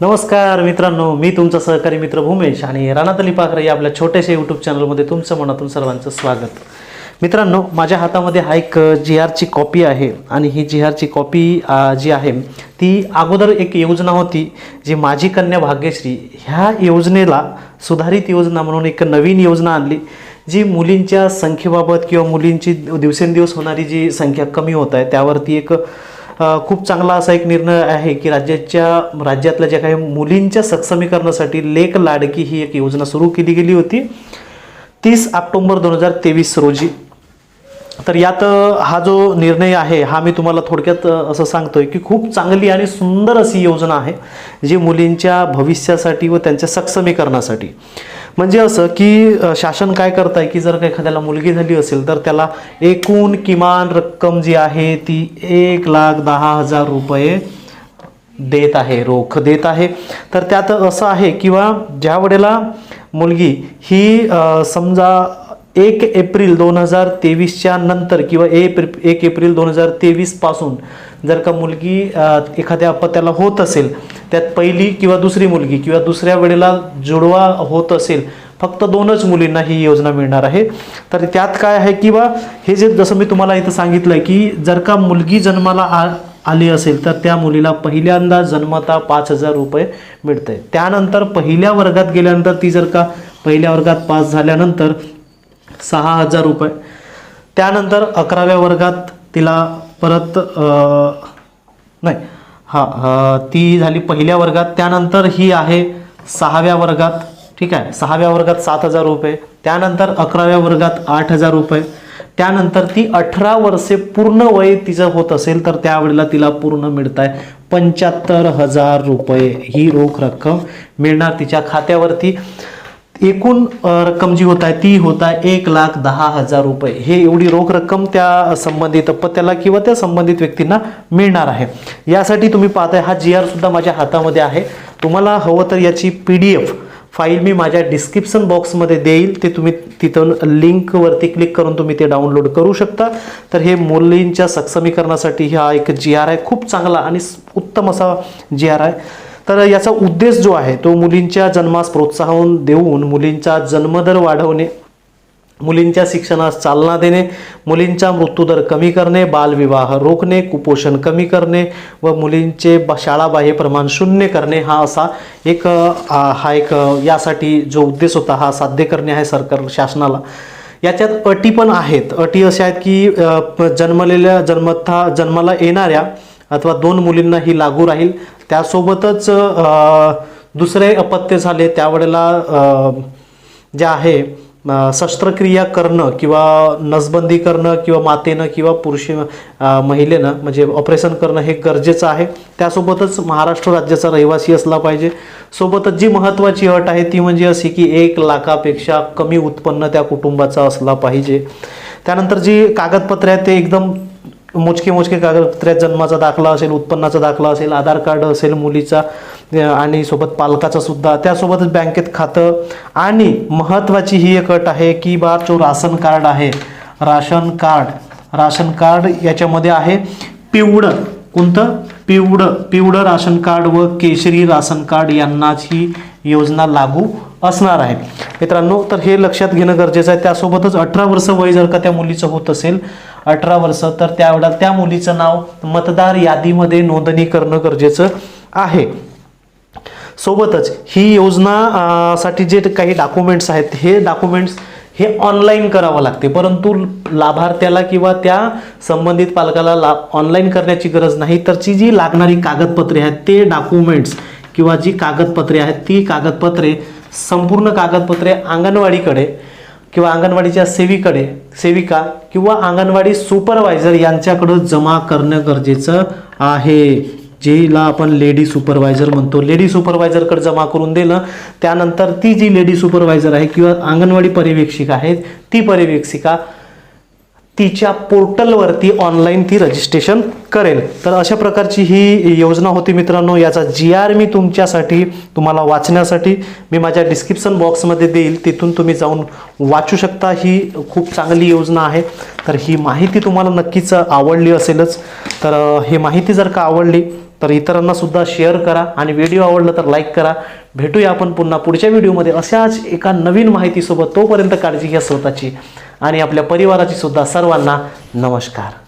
नमस्कार मित्रांनो मी तुमचा सहकारी मित्र भूमेश आणि राणातली पाखरे या आपल्या छोट्याशा यूट्यूब चॅनलमध्ये तुमचं मनातून सर्वांचं स्वागत. मित्रांनो माझ्या हातामध्ये हा एक जी आरची कॉपी आहे आणि ही जी आरची कॉपी जी आहे ती अगोदर एक योजना होती जी माझी कन्या भाग्यश्री ह्या योजनेला सुधारित योजना म्हणून एक नवीन योजना आणली जी मुलींच्या संख्येबाबत किंवा मुलींची दिवसेंदिवस होणारी जी संख्या कमी होत आहे त्यावरती एक खूप चांगला असा एक निर्णय आहे की राज्याच्या राज्यातल्या ज्या काही मुलींच्या सक्षमीकरणासाठी लेख लाडकी ही एक योजना सुरू केली गेली होती. तीस ऑक्टोंबर दोन हजार तेवीस रोजी. तर यात हा जो निर्णय आहे हा मी तुम्हाला थोडक्यात असं सांगतोय की खूप चांगली आणि सुंदर अशी योजना आहे जी मुलींच्या भविष्यासाठी व त्यांच्या सक्षमीकरणासाठी. म्हणजे असं की शासन काय करत आहे की जर का एखाद्याला मुलगी झाली असेल तर त्याला एकूण किमान रक्कम जी आहे ती एक लाख दहा हजार रुपये देत आहे रोख देत आहे. तर त्यात असं आहे किंवा ज्या वेळेला मुलगी ही समजा एक एप्रिल दोन हजार तेवीसच्या नंतर किंवा एप्रि एक एप्रिल दोन हजार तेवीसपासून जर का मुलगी एखाद्या अपत्याला होत असेल त्यात पहिली किंवा दुसरी मुलगी किंवा दुसऱ्या वेळेला जुडवा होत असेल फक्त दोनच मुलींना ही योजना मिळणार आहे. तर त्यात काय आहे किंवा हे जे जसं मी तुम्हाला इथं सांगितलं आहे की जर का मुलगी जन्माला आ आली असेल तर त्या मुलीला पहिल्यांदा जन्मता पाच हजार रुपये मिळते त्यानंतर पहिल्या वर्गात गेल्यानंतर ती जर का पहिल्या वर्गात पास झाल्यानंतर सहा हजार रुपये. त्यानंतर अकराव्या वर्गात तिला परत नाही हां ती झाली पहिल्या वर्गात. त्यानंतर ही आहे सहाव्या वर्गात. ठीक आहे सहाव्या वर्गात सात हजार रुपये. त्यानंतर अकराव्या वर्गात आठ हजार रुपये. त्यानंतर ती अठरा वर्षे पूर्ण वय तिचं होत असेल तर त्यावेळेला तिला पूर्ण मिळत आहे पंच्याहत्तर हजार रुपये. ही रोख रक्कम मिळणार तिच्या खात्यावरती. एकूण रक्कम जी होत आहे ती होत आहे एक लाख दहा हजार रुपये. हे एवढी रोख रक्कम त्या संबंधित पत्याला किंवा त्या संबंधित व्यक्तींना मिळणार आहे. यासाठी तुम्ही पाहताय हा जी आर सुद्धा माझ्या हातामध्ये आहे. तुम्हाला हवं तर याची पी डी एफ फाईल मी माझ्या डिस्क्रिप्शन बॉक्समध्ये देईल. ते तुम्ही तिथून लिंकवरती क्लिक करून तुम्ही ते डाउनलोड करू शकता. तर हे मुलींच्या सक्षमीकरणासाठी हा एक जी आर आहे. खूप चांगला आणि उत्तम असा जी आर आहे. तर याचा उद्देश जो आहे तो मुलींच्या जन्मास प्रोत्साहन देऊन मुलींचा जन्मदर वाढवणे मुलींच्या शिक्षणास चालना देणे मुलींचा मृत्यूदर कमी करणे बालविवाह रोखणे कुपोषण कमी करणे व मुलींचे शाळाबाह्य प्रमाण शून्य करणे हा असा एक हा एक यासाठी जो उद्देश होता हा साध्य करणे आहे सरकार शासनाला. याच्यात अटी पण आहेत. अटी अशा आहेत की जन्मलेल्या जन्मथा जन्माला येणाऱ्या अथवा दोन मुलींना ही लागू राहील. त्यासोबतच दुसरे अपत्य झाले. त्यावेळेला जे आहे शस्त्रक्रिया करणं किंवा नसबंदी करणं किंवा मातेनं किंवा पुरुषी महिलेनं म्हणजे ऑपरेशन करणं हे गरजेचं आहे. त्यासोबतच महाराष्ट्र राज्याचा रहिवासी असला पाहिजे. सोबतच जी महत्त्वाची अट आहे ती म्हणजे अशी की एक लाखापेक्षा कमी उत्पन्न त्या कुटुंबाचं असला पाहिजे. त्यानंतर जी कागदपत्रे आहेत ते एकदम मोजके मोजके कागदपत्रे जन्माचा दाखला असेल उत्पन्नाचा दाखला असेल आधार कार्ड असेल मुलीचा आणि सोबत पालकाचा सुद्धा. त्यासोबतच बँकेत खातं. आणि महत्त्वाची ही एक अट आहे की बा जो राशन कार्ड आहे राशन कार्ड राशन कार्ड याच्यामध्ये आहे पिवळं. कोणतं? पिवळं. पिवळं राशन कार्ड व केशरी राशन कार्ड यांनाच ही योजना लागू असणार आहे. मित्रांनो तर हे लक्षात घेणं गरजेचं आहे. त्यासोबतच अठरा वर्ष वय जर का त्या मुलीचं होत असेल अठरा वर्ष. तर त्यावेळेला त्या मुलीचं नाव मतदार यादीमध्ये नोंदणी करणं गरजेचं आहे. सोबतच ही योजना साठी जे काही डॉक्युमेंट्स आहेत हे डॉक्युमेंट्स हे ऑनलाईन करावं लागते. परंतु लाभार्थ्याला किंवा त्या संबंधित पालकाला ला ऑनलाईन करण्याची गरज नाही. तरची जी लागणारी कागदपत्रे आहेत ते डॉक्युमेंट्स किंवा जी कागदपत्रे आहेत ती कागदपत्रे संपूर्ण कागदपत्रे अंगणवाडीकडे किंवा अंगणवाडीच्या सेवीकडे सेविका किंवा अंगणवाडी सुपरवायझर यांच्याकडं जमा करणं गरजेचं आहे. जेला आपण लेडी सुपरवायझर म्हणतो. लेडी सुपरवायझरकडे जमा करून दिलं. त्यानंतर ती जी लेडी सुपरवायझर आहे किंवा अंगणवाडी पर्यवेक्षिका आहेत ती पर्यवेक्षिका तिच्या पोर्टलवरती ऑनलाईन ती रजिस्ट्रेशन करेल. तर अशा प्रकारची ही योजना होती मित्रांनो. याचा जी आर मी तुमच्यासाठी तुम्हाला वाचण्यासाठी मी माझ्या डिस्क्रिप्शन बॉक्समध्ये देईल. तिथून तुम्ही जाऊन वाचू शकता. ही खूप चांगली योजना आहे. तर ही माहिती तुम्हाला नक्कीच आवडली असेलच. तर ही माहिती जर का आवडली तर इतरांनासुद्धा शेअर करा आणि व्हिडिओ आवडला तर लाईक करा. भेटूया आपण पुन्हा पुढच्या व्हिडिओमध्ये अशाच एका नवीन माहितीसोबत तोपर्यंत काळजी घ्या स्वतःची. आणि आपल्या परिवाराची सुद्धा सर्वांना नमस्कार.